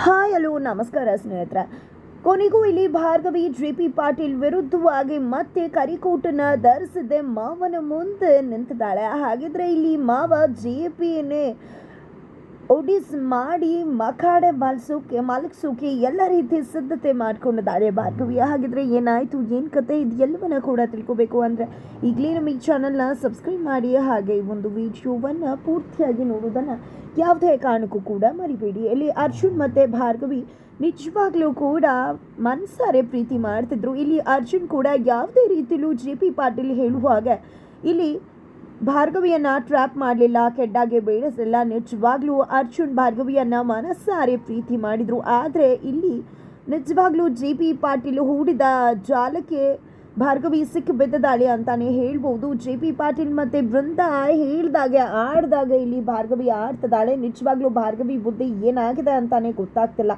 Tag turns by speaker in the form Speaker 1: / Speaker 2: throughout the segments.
Speaker 1: Hi, hello, ನಮಸ್ಕಾರ ಸ್ನೇಹಿತರೆ. ಕೊನೆಗೂ ಇಲ್ಲಿ ಭಾರ್ಗವಿ ಜೆ ಪಿ ಪಾಟೀಲ್ ವಿರುದ್ಧವಾಗಿ ಮತ್ತೆ ಕರಿಕೋಟನ ಧರಿಸದೆ. ಮಾವನ ಮುಂದೆ ನಿಂತಿದ್ದಾಳೆ. ಹಾಗಿದ್ರೆ ಇಲ್ಲಿ ಮಾವ ಜೆ ಪಿನೇ ಒಡಿಸ್ ಮಾಡಿ ಮಖಾಡೆ ಮಲ್ಸೋಕೆ ಮಲಗಿಸೋಕೆ ಎಲ್ಲ ರೀತಿ ಸಿದ್ಧತೆ ಮಾಡ್ಕೊಂಡಿದ್ದಾರೆ. ಭಾರ್ಗವಿ ಹಾಗಿದ್ರೆ ಏನಾಯಿತು? ಏನು ಕತೆ ಇದು? ಎಲ್ಲವನ್ನ ಕೂಡ ತಿಳ್ಕೊಬೇಕು ಅಂದರೆ ಈಗಲೇ ನಮ್ಮ ಈ ಚಾನಲ್ನ ಸಬ್ಸ್ಕ್ರೈಬ್ ಮಾಡಿ, ಹಾಗೆ ಈ ಒಂದು ವಿಡಿಯೋವನ್ನು ಪೂರ್ತಿಯಾಗಿ ನೋಡೋದನ್ನು ಯಾವುದೇ ಕಾರಣಕ್ಕೂ ಕೂಡ ಮರಿಬೇಡಿ. ಇಲ್ಲಿ ಅರ್ಜುನ್ ಮತ್ತು ಭಾರ್ಗವಿ ನಿಜವಾಗ್ಲೂ ಕೂಡ ಮನ್ಸಾರೆ ಪ್ರೀತಿ ಮಾಡ್ತಿದ್ರು. ಇಲ್ಲಿ ಅರ್ಜುನ್ ಕೂಡ ಯಾವುದೇ ರೀತಿಯಲ್ಲೂ ಜೆ ಪಿ ಪಾಟೀಲ್ ಹೇಳುವಾಗ ಇಲ್ಲಿ ಭಾರ್ಗವಿಯನ್ನ ಟ್ರ್ಯಾಪ್ ಮಾಡಲಿಲ್ಲ ಕೆಡ್ಡಾಗೆ ಬೇಡಿಸಲಿಲ್ಲ. ನಿಜವಾಗ್ಲೂ ಅರ್ಜುನ್ ಭಾರ್ಗವಿಯನ್ನ ಮನಸ್ಸಾರೆ ಪ್ರೀತಿ ಮಾಡಿದ್ರು. ಆದರೆ ಇಲ್ಲಿ ನಿಜವಾಗ್ಲೂ ಜೆ ಪಿ ಪಾಟೀಲ್ ಹೂಡಿದ ಜಾಲಕ್ಕೆ ಭಾರ್ಗವಿ ಸಿಕ್ಕಿ ಬಿದ್ದದಾಳೆ ಅಂತಾನೆ ಹೇಳ್ಬೋದು. ಜೆ ಪಿ ಪಾಟೀಲ್ ಮತ್ತೆ ಬೃಂದ ಹೇಳ್ದಾಗೆ, ಆಡ್ದಾಗ ಇಲ್ಲಿ ಭಾರ್ಗವಿ ಆಡ್ತದಾಳೆ ನಿಜವಾಗ್ಲೂ ಭಾರ್ಗವಿ ಬುದ್ಧಿ ಏನಾಗಿದೆ ಅಂತಾನೆ ಗೊತ್ತಾಗ್ತಿಲ್ಲ.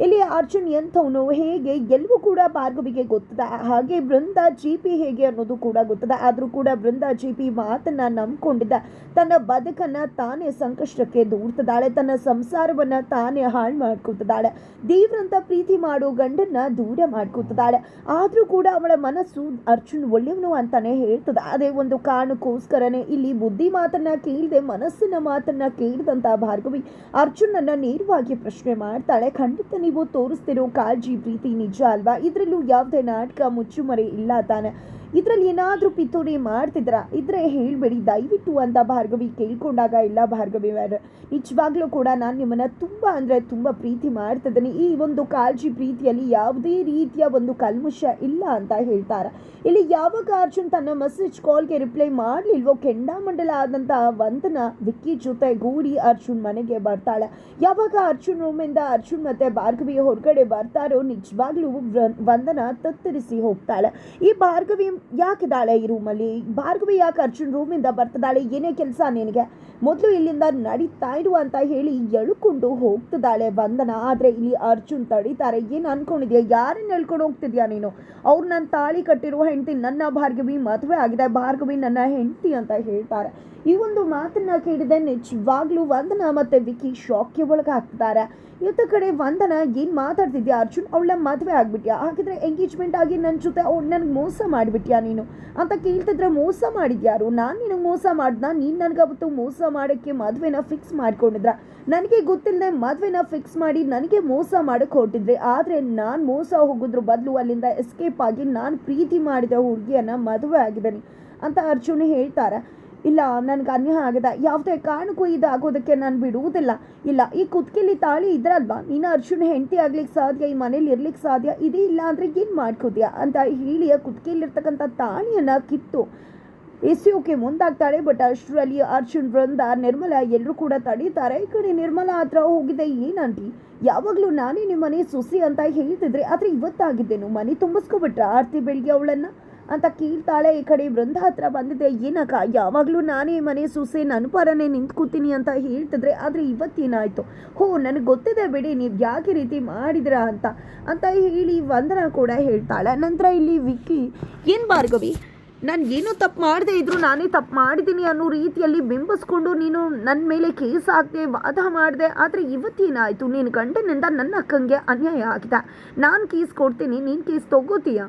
Speaker 1: ಇಲ್ಲಿ ಅರ್ಜುನ್ ಎಂಥವನು? ಹೇಗೆ? ಎಲ್ಲವೂ ಕೂಡ ಭಾರ್ಗವಿಗೆ ಗೊತ್ತದ. ಹಾಗೆ ಬೃಂದ ಜಿ ಪಿ ಹೇಗೆ ಅನ್ನೋದು ಕೂಡ ಗೊತ್ತದ. ಆದರೂ ಕೂಡ ಬೃಂದ ಜಿ ಪಿ ಮಾತನ್ನ ನಂಬ್ಕೊಂಡಿದ್ದ. ತನ್ನ ಬದುಕನ್ನ ತಾನೇ ಸಂಕಷ್ಟಕ್ಕೆ ದೂರ್ತದಾಳೆ ತನ್ನ ಸಂಸಾರವನ್ನ ತಾನೇ ಹಾಳು ಮಾಡ್ಕೊಳ್ತದಾಳೆ ದೇವ್ರಂತ ಪ್ರೀತಿ ಮಾಡೋ ಗಂಡನ್ನ ದೂರ ಮಾಡ್ಕೊತದಾಳೆ ಆದರೂ ಕೂಡ ಅವಳ ಮನಸ್ಸು ಅರ್ಜುನ್ ಒಳ್ಳೆಯವನು ಅಂತಾನೆ ಹೇಳ್ತದ. ಅದೇ ಒಂದು ಕಾರಣಕ್ಕೋಸ್ಕರನೇ ಇಲ್ಲಿ ಬುದ್ಧಿ ಮಾತನ್ನ ಕೇಳಿದೆ ಮನಸ್ಸಿನ ಮಾತನ್ನ ಕೇಳಿದಂತ ಭಾರ್ಗವಿ ಅರ್ಜುನನ್ನ ನೇರವಾಗಿ ಪ್ರಶ್ನೆ ಮಾಡ್ತಾಳೆ. ಖಂಡಿತ ನೀವು ತೋರಿಸ್ತಿರೋ ಕಾಳಜಿ ಪ್ರೀತಿ ನಿಜ ಅಲ್ವಾ? ಇದರಲ್ಲೂ ಯಾವುದೇ ನಾಟಕ ಮುಚ್ಚುಮರೆ ಇಲ್ಲ ತಾನೆ. ಇದರಲ್ಲಿ ಏನಾದರೂ ಪಿತೂರಿ ಮಾಡ್ತಿದ್ರಾ? ಇದ್ರೆ ಹೇಳ್ಬೇಡಿ. ದಯವಿಟ್ಟು ಅಂತ ಭಾರ್ಗವಿ ಕೇಳ್ಕೊಂಡಾಗ, ಇಲ್ಲ ಭಾರ್ಗವಿ ನಿಜವಾಗ್ಲೂ ಕೂಡ ನಾನು ನಿಮ್ಮನ್ನ ತುಂಬ ಅಂದರೆ ತುಂಬ ಪ್ರೀತಿ ಮಾಡ್ತಿದ್ದೀನಿ. ಈ ಒಂದು ಕಾಳಜಿ ಪ್ರೀತಿಯಲ್ಲಿ ಯಾವುದೇ ರೀತಿಯ ಒಂದು ಕಲ್ಮುಷ ಇಲ್ಲ ಅಂತ ಹೇಳ್ತಾರೆ. ಇಲ್ಲಿ ಯಾವಾಗ ಅರ್ಜುನ್ ತನ್ನ ಮೆಸೇಜ್ ಕಾಲ್ಗೆ ರಿಪ್ಲೈ ಮಾಡಲಿಲ್ವೋ, ಕೆಂಡಾಮಂಡಲ ಆದಂಥ ವಂದನ ವಿಕ್ಕಿ ಜೊತೆ ಗೂಡಿ ಅರ್ಜುನ್ ಮನೆಗೆ ಬರ್ತಾಳೆ. ಯಾವಾಗ ಅರ್ಜುನ್ ರೂಮಿಂದ ಅರ್ಜುನ್ ಮತ್ತೆ ಭಾರ್ಗವಿ ಹೊರಗಡೆ ಬರ್ತಾರೋ, ನಿಜವಾಗ್ಲೂ ವಂದನ ತತ್ತರಿಸಿ ಹೋಗ್ತಾಳೆ. ಈ ಭಾರ್ಗವಿ ಯಾಕಿದ್ದಾಳೆ ಈ ರೂಮಲ್ಲಿ? ಭಾರ್ಗವಿ ಯಾಕೆ ಅರ್ಜುನ್ ರೂಮಿಂದ ಬರ್ತಿದ್ದಾಳೆ? ಏನೇ ಕೆಲಸ ನಿನಗೆ? ಮೊದಲು ಇಲ್ಲಿಂದ ನಡೀತಾ ಇರು ಅಂತ ಹೇಳಿ ಎಳ್ಕೊಂಡು ಹೋಗ್ತಿದ್ದಾಳೆ ವಂದನ. ಆದರೆ ಇಲ್ಲಿ ಅರ್ಜುನ್ ತಡೀತಾರೆ. ಏನು ಅನ್ಕೊಂಡಿದ್ಯಾ? ಯಾರನ್ನ ಹೇಳ್ಕೊಂಡು ಹೋಗ್ತಿದ್ಯಾ ನೀನು? ಅವ್ರು ನನ್ನ ತಾಳಿ ಕಟ್ಟಿರುವ ಹೆಂಡತಿ ನನ್ನ ಭಾರ್ಗವಿ ಮದುವೆ ಆಗಿದೆ. ಭಾರ್ಗವಿ ನನ್ನ ಹೆಂಡತಿ ಅಂತ ಹೇಳ್ತಾರೆ. ಈ ಒಂದು ಮಾತನ್ನ ಕೇಳಿದೆ ನಿಜವಾಗ್ಲೂ ವಂದನ ಮತ್ತೆ ವಿಕಿ ಶಾಕ್ಗೆ ಒಳಗಾಗ್ತಿದ್ದಾರೆ. ಇವತ್ತ ಕಡೆ ವಂದನ ಏನು ಮಾತಾಡ್ತಿದ್ಯಾ ಅರ್ಜುನ್? ಅವಳ ಮದುವೆ ಆಗ್ಬಿಟ್ಯಾ? ಹಾಗಿದ್ರೆ ಎಂಗೇಜ್ಮೆಂಟ್ ಆಗಿ ನನ್ನ ಜೊತೆ ಅವ್ಳು ನನಗೆ ಮೋಸ ಮಾಡಿಬಿಟ್ಯಾ ನೀನು? ಅಂತ ಕೇಳ್ತಿದ್ರೆ ಮೋಸ ಮಾಡಿದ್ಯಾರು ನಾನು ನಿನಗೆ ಮೋಸ ಮಾಡ್ದ ನೀನು ನನಗೆ ಅವತ್ತು ಮೋಸ ಮಾಡೋಕ್ಕೆ ಮದುವೆನ ಫಿಕ್ಸ್ ಮಾಡ್ಕೊಂಡಿದ್ರ? ನನಗೆ ಗೊತ್ತಿಲ್ಲದೆ ಮದುವೆನ ಫಿಕ್ಸ್ ಮಾಡಿ ನನಗೆ ಮೋಸ ಮಾಡಕ್ಕೆ ಹೊರಟಿದ್ರೆ. ಆದರೆ ನಾನು ಮೋಸ ಹೋಗೋದ್ರ ಬದಲು ಅಲ್ಲಿಂದ ಎಸ್ಕೇಪ್ ಆಗಿ ನಾನು ಪ್ರೀತಿ ಮಾಡಿದ ಹುಡುಗಿಯನ್ನ ಮದುವೆ ಆಗಿದ್ದೀನಿ ಅಂತ ಅರ್ಜುನ್ ಹೇಳ್ತಾರೆ. ಇಲ್ಲ, ನನಗೆ ಅನ್ಯಾಯ ಆಗಿದೆ. ಯಾವುದೇ ಕಾರಣಕ್ಕೂ ಇದಾಗೋದಕ್ಕೆ ನಾನು ಬಿಡುವುದಿಲ್ಲ. ಇಲ್ಲ, ಈ ಕುತ್ಕಿಲಿ ತಾಳಿ ಇದ್ರಲ್ವಾ? ನೀನು ಅರ್ಜುನ್ ಹೆಂಡತಿ ಆಗ್ಲಿಕ್ಕೆ ಸಾಧ್ಯ, ಈ ಮನೇಲಿ ಇರ್ಲಿಕ್ಕೆ ಸಾಧ್ಯ, ಇದೇ ಇಲ್ಲ ಅಂದರೆ ಏನು ಮಾಡ್ಕೋತೀಯ? ಅಂತ ಹೇಳಿ ಆ ತಾಳಿಯನ್ನು ಕಿತ್ತು. ಎಸೆಯೋಕೆ ಮುಂದಾಗ್ತಾಳೆ, ಬಟ್ ಅಷ್ಟರಲ್ಲಿ ಅರ್ಜುನ್, ವೃಂದ, ನಿರ್ಮಲ ಎಲ್ಲರೂ ಕೂಡ ತಡೀತಾರೆ. ಈ ಕಡೆ ನಿರ್ಮಲಾ ಹತ್ರ ಹೋಗಿದೆ ಏನಂಟಿ ಯಾವಾಗಲೂ ನಾನೇ ನಿಮ್ಮ ಮನೆ ಸುಸಿ ಅಂತ ಹೇಳ್ತಿದ್ರೆ, ಆದರೆ ಇವತ್ತಾಗಿದ್ದೇನು? ಮನೆ ತುಂಬಿಸ್ಕೊಬಿಟ್ರ, ಆರ್ತಿ ಬೆಳಿಗ್ಗೆ ಅವಳನ್ನು? ಅಂತ ಕೀಳ್ತಾಳೆ ಈ ಕಡೆ ವೃಂದ ಹತ್ರ ಬಂದಿದೆ. ಏನಕ್ಕ, ಯಾವಾಗಲೂ ನಾನೇ ಮನೆ ಸೂಸೆ ನನ್ನ ಪರನೇ ನಿಂತ್ಕೊತೀನಿ ಅಂತ ಹೇಳ್ತಿದ್ರೆ ಆದರೆ ಇವತ್ತೇನಾಯಿತು? ಹೋ, ನನಗೆ ಗೊತ್ತಿದೆ ಬಿಡಿ, ನೀವು ಯಾಕೆ ರೀತಿ ಮಾಡಿದಿರಾ ಅಂತ. ಅಂತ ಹೇಳಿ ವಂದನ ಕೂಡ ಹೇಳ್ತಾಳೆ. ನಂತರ ಇಲ್ಲಿ ವಿಕ್ಕಿ, ಏನು ಭಾರ್ಗವಿ? ನಾನು ಏನು ತಪ್ಪು ಮಾಡದೆ ಇದ್ದರೂ ನಾನೇ ತಪ್ಪು ಮಾಡಿದ್ದೀನಿ ಅನ್ನೋ ರೀತಿಯಲ್ಲಿ ಬಿಂಬಿಸ್ಕೊಂಡು ನೀನು ನನ್ನ ಮೇಲೆ ಕೇಸ್ ಹಾಕಿದೆ, ವಾದ ಮಾಡಿದೆ, ಆದರೆ ಇವತ್ತೇನಾಯಿತು? ನೀನು ಗಂಡನಿಂದ ನನ್ನ ಅಕ್ಕಂಗೆ ಅನ್ಯಾಯ ಆಗಿದೆ. ನಾನು ಕೇಸ್ ಕೊಡ್ತೀನಿ, ನೀನು ಕೇಸ್ ತಗೋತೀಯ?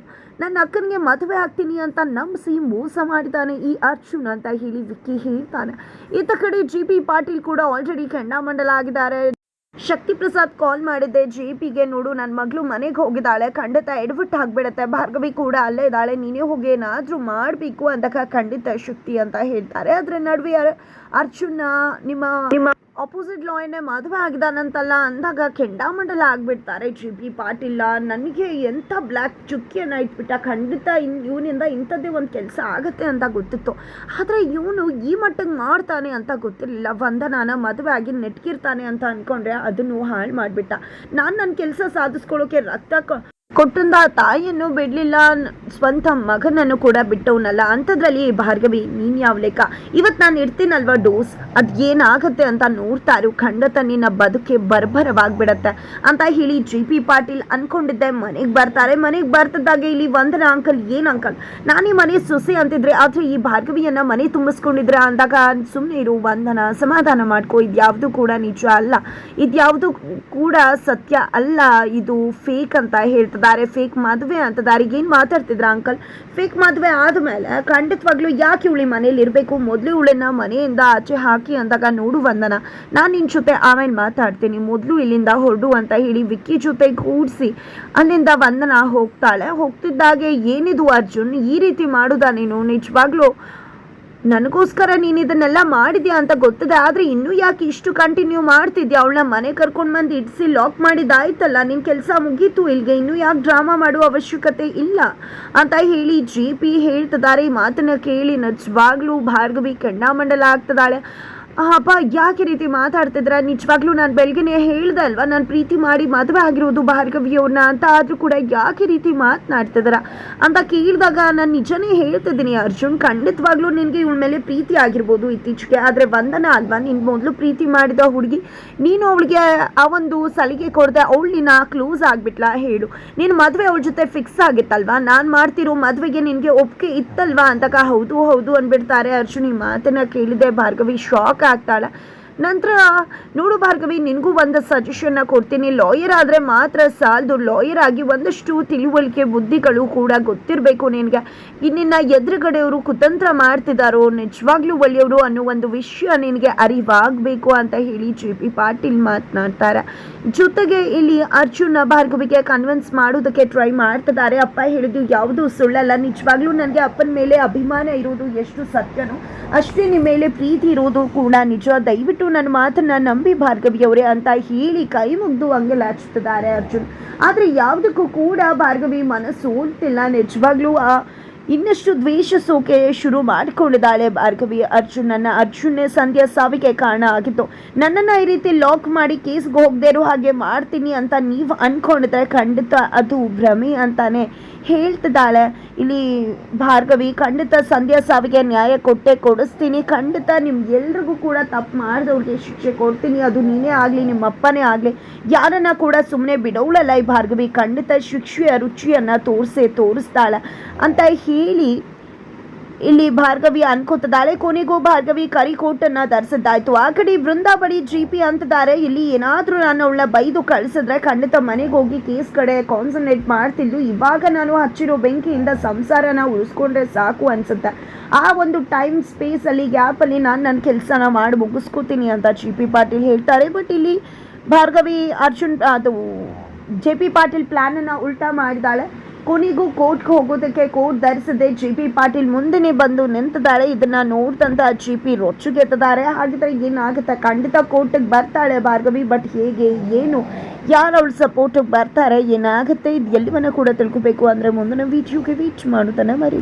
Speaker 1: ನನ್ನ ಅಕ್ಕನಿಗೆ ಮದುವೆ ಆಗ್ತೀನಿ ಅಂತ ನಂಬಿಸಿ ಮೋಸ ಮಾಡಿದ್ದಾನೆ ಈ ಅರ್ಜುನ್ ಅಂತ ಹೇಳಿ ವಿಕ್ಕಿ ಹೇಳ್ತಾನೆ. ಇತ್ತ ಕಡೆ ಜಿ ಪಿ ಪಾಟೀಲ್ ಕೂಡ ಆಲ್ರೆಡಿ ಕೆಂಡಾಮಂಡಲ ಆಗಿದ್ದಾರೆ. ಶಕ್ತಿ ಪ್ರಸಾದ್ ಕಾಲ್ ಮಾಡಿದ್ದೆ ಜೆ ಪಿಗೆ ನೋಡು ನನ್ನ ಮಗಳು ಮನೆಗೆ ಹೋಗಿದ್ದಾಳೆ, ಖಂಡಿತ ಎಡ್ಬಿಟ್ಟು ಹಾಕ್ಬಿಡತ್ತೆ ಭಾರ್ಗವಿ ಕೂಡ ಅಲ್ಲೇ ಇದ್ದಾಳೆ, ನೀನೇ ಹೋಗಿ ಏನಾದರೂ ಮಾಡಬೇಕು ಅಂತ ಖಂಡಿತ ಶಕ್ತಿ ಅಂತ ಹೇಳ್ತಾರೆ. ಅದರ ನಡುವೆ ಅರ್- ಅರ್ಜುನ ನಿಮ್ಮ ನಿಮ್ಮ ಆಪೋಸಿಟ್ ಲಾಯನ್ನೇ ಮದುವೆ ಆಗಿದಾನಂತಲ್ಲ ಅಂದಾಗ ಕೆಂಡಾಮಂಡಲ ಆಗಿಬಿಡ್ತಾರೆ. ಜಿ ಪಿ ಪಾಟೀಲ, ನನಗೆ ಎಂಥ ಬ್ಲ್ಯಾಕ್ ಚುಕ್ಕಿಯನ್ನು ಇಟ್ಬಿಟ್ಟ. ಖಂಡಿತ ಇನ್, ಇವನಿಂದ ಇಂಥದ್ದೇ ಒಂದು ಕೆಲಸ ಆಗುತ್ತೆ ಅಂತ ಗೊತ್ತಿತ್ತು. ಆದರೆ ಇವನು ಈ ಮಟ್ಟಿಗೆ ಮಾಡ್ತಾನೆ ಅಂತ ಗೊತ್ತಿರಲಿಲ್ಲ. ವಂದನಾನ ಮದುವೆ ಆಗಿ ನೆಟ್ಕಿರ್ತಾನೆ ಅಂತ ಅಂದ್ಕೊಂಡ್ರೆ ಅದನ್ನು ಹಾಳು ಮಾಡಿಬಿಟ್ಟ. ನಾನು ನನ್ನ ಕೆಲಸ ಸಾಧಿಸ್ಕೊಳ್ಳೋಕೆ ರಕ್ತ ಕ- ಕೊಟ್ಟಂತ ತಾಯಿಯನ್ನು ಬಿಡಲಿಲ್ಲ. ಸ್ವಂತ ಮಗನನ್ನು ಕೂಡ ಬಿಟ್ಟವನಲ್ಲ. ಅಂಥದ್ರಲ್ಲಿ ಭಾರ್ಗವಿ, ನೀನು ಯಾವ ಲೆಕ್ಕ? ಇವತ್ತು ನಾನು ಇಡ್ತೀನಲ್ವ ಡೋಸ್? ಅದು ಏನಾಗುತ್ತೆ ಅಂತ ನೋಡ್ತಾ ಖಂಡತ ನಿನ್ನ ಬದುಕೆ ಬರ್ಬರವಾಗ್ಬಿಡತ್ತೆ ಅಂತ ಹೇಳಿ ಜಿ ಪಿ ಪಾಟೀಲ್ ಅನ್ಕೊಂಡಿದ್ದೆ. ಮನೆಗೆ ಬರ್ತಾರೆ. ಮನೆಗೆ ಬರ್ತದಾಗ ಇಲ್ಲಿ ವಂದನ ಅಂಕಲ್, ಏನು ಅಂಕಲ್? ನಾನೇ ಮನೆ ಸೊಸೆ ಅಂತಿದ್ರೆ ಆದರೆ ಈ ಭಾರ್ಗವಿಯನ್ನ ಮನೆ ತುಂಬಿಸ್ಕೊಂಡಿದ್ರೆ ಅಂದಾಗ ಸುಮ್ಮನೆ ಇರು, ವಂದನ. ಸಮಾಧಾನ ಮಾಡ್ಕೋ. ಇದ್ಯಾವುದು ಕೂಡ ನಿಜ ಅಲ್ಲ. ಇದ್ಯಾವುದು ಕೂಡ ಸತ್ಯ ಅಲ್ಲ. ಇದು ಫೇಕ್ ಅಂತ ಹೇಳ್ತಿದ್ದಾರೆ ಫೇಕ್ ಮದುವೆ ಅಂತಿದ್ದಾರೆ ಏನು ಮಾತಾಡ್ತಿದ್ರ ಅಂಕಲ್? ಫೇಕ್ ಮದುವೆ ಆದಮೇಲೆ ಖಂಡಿತವಾಗ್ಲೂ ಯಾಕೆ ಇವಳಿ ಮನೇಲಿ ಇರಬೇಕು? ಮೊದಲು ಇವಳನ್ನ ಮನೆಯಿಂದ ಆಚೆ ಹಾಕಿ ಅಂದಾಗ ನೋಡು ವಂದನ. ನಾನು ನಿನ್ನ ಜೊತೆ ಆಮೇಲೆ ಮಾತಾಡ್ತೀನಿ. ಮೊದಲು ಇಲ್ಲಿಂದ ಹೊರಡು ಅಂತ ಹೇಳಿ ವಿಕ್ಕಿ ಜೊತೆ ಕೂಡಿಸಿ ಅಲ್ಲಿಂದ ವಂದನ ಹೋಗ್ತಾಳೆ. ಹೋಗ್ತಿದ್ದಾಗೆ ಏನಿದು ಅರ್ಜುನ್? ಈ ರೀತಿ ಮಾಡುದ ನೀನು? ನಿಜವಾಗ್ಲೂ ನನಗೋಸ್ಕರ ನೀನು ಇದನ್ನೆಲ್ಲ ಮಾಡಿದ್ಯಾ ಅಂತ ಗೊತ್ತಿದೆ, ಆದರೆ ಇನ್ನೂ ಯಾಕೆ ಇಷ್ಟು ಕಂಟಿನ್ಯೂ ಮಾಡ್ತಿದ್ಯಾ? ಅವಳನ್ನ ಮನೆ ಕರ್ಕೊಂಡು ಬಂದು ಇಡಿಸಿ ಲಾಕ್ ಮಾಡಿದ್ದಾಯ್ತಲ್ಲ ನಿನ್ನ ಕೆಲಸ ಮುಗೀತು ಇಲ್ಲಿಗೆ ಇನ್ನೂ ಯಾಕೆ ಡ್ರಾಮಾ ಮಾಡುವ ಅವಶ್ಯಕತೆ ಇಲ್ಲ? ಅಂತ ಹೇಳಿ ಜಿ ಪಿ ಹೇಳ್ತಿದ್ದಾರೆ ಈ ಮಾತನ್ನು ಕೇಳಿ ನಿಜವಾಗ್ಲೂ ಭಾರ್ಗವಿ ಕೆಂಡಾಮಂಡಲ ಆಗ್ತದಾಳೆ. ಅಪ್ಪ ಯಾಕೆ ರೀತಿ ಮಾತಾಡ್ತಿದ್ರ ನಿಜವಾಗ್ಲೂ ನಾನು ಬೆಳಗ್ಗೆನೆ ಹೇಳ್ದೆ ಅಲ್ವಾ? ನಾನು ಪ್ರೀತಿ ಮಾಡಿ ಮದುವೆ ಆಗಿರೋದು ಭಾರ್ಗವಿಯವ್ರನ್ನ ಅಂತ, ಆದರೂ ಕೂಡ ಯಾಕೆ ರೀತಿ ಮಾತನಾಡ್ತಿದಾರ ಅಂತ ಕೇಳಿದಾಗ ನಾನು ನಿಜನೇ ಹೇಳ್ತಿದ್ದೀನಿ ಅರ್ಜುನ್. ಖಂಡಿತವಾಗ್ಲೂ ನಿನಗೆ ಇವಳ ಮೇಲೆ ಪ್ರೀತಿ ಆಗಿರ್ಬೋದು ಇತ್ತೀಚೆಗೆ. ಆದರೆ ವಂದನ ಅಲ್ವಾ? ನಿನ್ನ ಮೊದಲು ಪ್ರೀತಿ ಮಾಡಿದ ಹುಡುಗಿ. ನೀನು ಅವಳಿಗೆ ಆ ಒಂದು ಸಲಿಗೆ ಕೊಡದೆ, ಅವಳು ನಿನ್ನ ಕ್ಲೋಸ್ ಆಗಿಬಿಟ್ಲಾ. ಹೇಳು. ನೀನು ಮದುವೆ ಅವಳ ಜೊತೆ ಫಿಕ್ಸ್ ಆಗಿತ್ತಲ್ವಾ? ನಾನು ಮಾಡ್ತಿರೋ ಮದುವೆಗೆ ನಿನಗೆ ಒಪ್ಪಿಗೆ ಇತ್ತಲ್ವಾ? ಅಂತಕ ಹೌದು ಹೌದು ಅಂದ್ಬಿಡ್ತಾರೆ ಅರ್ಜುನ್. ಈ ಮಾತನ್ನ ಕೇಳಿದೆ ಭಾರ್ಗವಿ. ಶಾಕ್ trátala ನಂತರ, ನೋಡು ಭಾರ್ಗವಿ, ನಿನಗೂ ಒಂದು ಸಜೆಷನ್ನ ಕೊಡ್ತೀನಿ. ಲಾಯರ್ ಆದರೆ ಮಾತ್ರ ಸಾಲದು. ಲಾಯರ್ ಆಗಿ ಒಂದಷ್ಟು ತಿಳುವಳಿಕೆ, ಬುದ್ಧಿಗಳು ಕೂಡ ಗೊತ್ತಿರಬೇಕು ನಿನಗೆ. ಇನ್ನಿನ್ನ ಎದುರುಗಡೆಯವರು ಕುತಂತ್ರ ಮಾಡ್ತಿದ್ದಾರೋ ನಿಜವಾಗ್ಲೂ ಒಳ್ಳೆಯವರು ಅನ್ನೋ ಒಂದು ವಿಷಯ ನಿನಗೆ ಅರಿವಾಗಬೇಕು ಅಂತ ಹೇಳಿ ಜೆ ಪಿ ಪಾಟೀಲ್ ಮಾತನಾಡ್ತಾರೆ. ಜೊತೆಗೆ ಇಲ್ಲಿ ಅರ್ಜುನ ಭಾರ್ಗವಿಗೆ ಕನ್ವಿನ್ಸ್ ಮಾಡೋದಕ್ಕೆ ಟ್ರೈ ಮಾಡ್ತಿದ್ದಾರೆ ಅಪ್ಪ ಹೇಳಿದ್ದು ಯಾವುದು ಸುಳ್ಳಲ್ಲ. ನಿಜವಾಗ್ಲೂ ನನಗೆ ಅಪ್ಪನ ಮೇಲೆ ಅಭಿಮಾನ ಇರೋದು ಎಷ್ಟು ಸತ್ಯನೋ, ಅಷ್ಟೇ ನಿಮ್ಮ ಮೇಲೆ ಪ್ರೀತಿ ಇರೋದು ಕೂಡ ನಿಜ. ದಯವಿಟ್ಟು ನನ್ನ ಮಾತನ್ನ ನಂಬಿ ಭಾರ್ಗವಿಯವರೇ ಅಂತ ಹೇಳಿ ಕೈ ಮುಗ್ದು ಲಾಚಿಸ್ತಿದ್ದಾರೆ ಅರ್ಜುನ್. ಆದರೆ ಯಾವುದಕ್ಕೂ ಕೂಡ ಭಾರ್ಗವಿ ಮನಸ್ಸು ಒಲ್ತಿಲ್ಲ ನಿಜವಾಗ್ಲೂ, ಆ, ಇನ್ನಷ್ಟು ದ್ವೇಷಿಸೋಕೆ ಶುರು ಮಾಡಿಕೊಂಡಿದ್ದಾಳೆ ಭಾರ್ಗವಿ. ಅರ್ಜುನನ್ನ, ಅರ್ಜುನ್ನೇ ಸಂಧ್ಯಾ ಸಾವಿಗೆ ಕಾರಣ ಆಗಿತ್ತು ನನ್ನನ್ನು ಈ ರೀತಿ ಲಾಕ್ ಮಾಡಿ ಕೇಸ್ಗೆ ಹೋಗದೇ ಇರೋ ಹಾಗೆ ಮಾಡ್ತೀನಿ ಅಂತ ನೀವು ಅನ್ಕೊಂಡಿದ್ರೆ ಖಂಡಿತ ಅದು ಭ್ರಮೆ ಅಂತಾನೆ ಹೇಳ್ತಿದ್ದಾಳೆ. ಇಲ್ಲಿ ಭಾರ್ಗವಿ, ಖಂಡಿತ ಸಂಧ್ಯಾ ಸಾವಿಗೆ ನ್ಯಾಯ ಕೊಟ್ಟೆ ಕೊಡಿಸ್ತೀನಿ. ಖಂಡಿತ ನಿಮ್ಗೆಲ್ರಿಗೂ ಕೂಡ ತಪ್ಪು ಮಾಡಿದವ್ರಿಗೆ ಶಿಕ್ಷೆ ಕೊಡ್ತೀನಿ. ಅದು ನೀನೇ ಆಗಲಿ ನಿಮ್ಮ ಅಪ್ಪನೇ ಆಗಲಿ. ಯಾರನ್ನ ಕೂಡ ಸುಮ್ಮನೆ ಬಿಡೋಳಲ್ಲ ಈ ಭಾರ್ಗವಿ. ಖಂಡಿತ ಶಿಕ್ಷೆಯ ರುಚಿಯನ್ನು ತೋರಿಸೇ, ತೋರಿಸ್ತಾಳೆ. ಅಂತ ಹೇಳಿ ಇಲ್ಲಿ ಭಾರ್ಗವಿ ಅನ್ಕೋತಿದ್ದಾಳೆ ಕೊನೆಗೂ ಭಾರ್ಗವಿ ಕರಿಕೋಟನ್ನ ಧರಿಸಿದ್ದಾಯ್ತು. ಆ ಕಡೆ ಬಳಿ ಜಿ ಪಿ ಅಂತಿದ್ದಾರೆ. ಇಲ್ಲಿ ಏನಾದರೂ ನಾನು ಅವಳ ಬೈದು ಕಳಿಸಿದ್ರೆ ಖಂಡಿತ ಮನೆಗೆ ಹೋಗಿ ಕೇಸ್ ಕಡೆ ಕಾನ್ಸಂಟ್ರೇಟ್ ಮಾಡ್ತಿದ್ದು. ಇವಾಗ ನಾನು ಹಚ್ಚಿರೋ ಬೆಂಕಿಯಿಂದ ಸಂಸಾರನ ಉಳಿಸ್ಕೊಂಡ್ರೆ ಸಾಕು ಅನ್ಸುತ್ತೆ. ಆ ಒಂದು ಟೈಮ್ ಸ್ಪೇಸಲ್ಲಿ ಗ್ಯಾಪಲ್ಲಿ ನಾನು ನನ್ನ ಕೆಲಸನ ಮಾಡಿ ಮುಗಿಸ್ಕೋತೀನಿ ಅಂತ ಜಿ ಪಿ ಪಾಟೀಲ್ ಹೇಳ್ತಾರೆ. ಬಟ್ ಇಲ್ಲಿ ಭಾರ್ಗವಿ ಅರ್ಜುನ್, ಅದು ಜೆ ಪಿ ಪಾಟೀಲ್ ಪ್ಲ್ಯಾನನ್ನು ಉಲ್ಟಾ ಮಾಡಿದಾಳೆ ಕೊನೆಗೂ ಕೋರ್ಟ್ಗೆ ಹೋಗೋದಕ್ಕೆ ಕೋರ್ಟ್ ಧರಿಸದೆ ಜಿ ಪಿ ಪಾಟೀಲ್ ಮುಂದೆನೇ ಬಂದು ನಿಂತಿದ್ದಾಳೆ. ಇದನ್ನ ನೋಡ್ದಂತ ಜಿ ಪಿ ರೊಚ್ಚುಗೆತ್ತಿದ್ದಾರೆ. ಹಾಗಿದ್ರೆ ಏನಾಗುತ್ತೆ? ಖಂಡಿತ ಕೋರ್ಟಿಗೆ ಬರ್ತಾಳೆ ಭಾರ್ಗವಿ ಬಟ್ ಹೇಗೆ? ಏನು? ಯಾರು ಅವಳ ಸಪೋರ್ಟಿಗೆ ಬರ್ತಾರೆ? ಏನಾಗುತ್ತೆ? ಇದು ಎಲ್ಲವನ್ನ ಕೂಡ ತಿಳ್ಕೊಬೇಕು. ಅಂದರೆ ಮುಂದಿನ ವಿಡಿಯೋಗೆ ವೀಚ್ ಮಾಡುತ್ತಾನೆ ಮರಿ.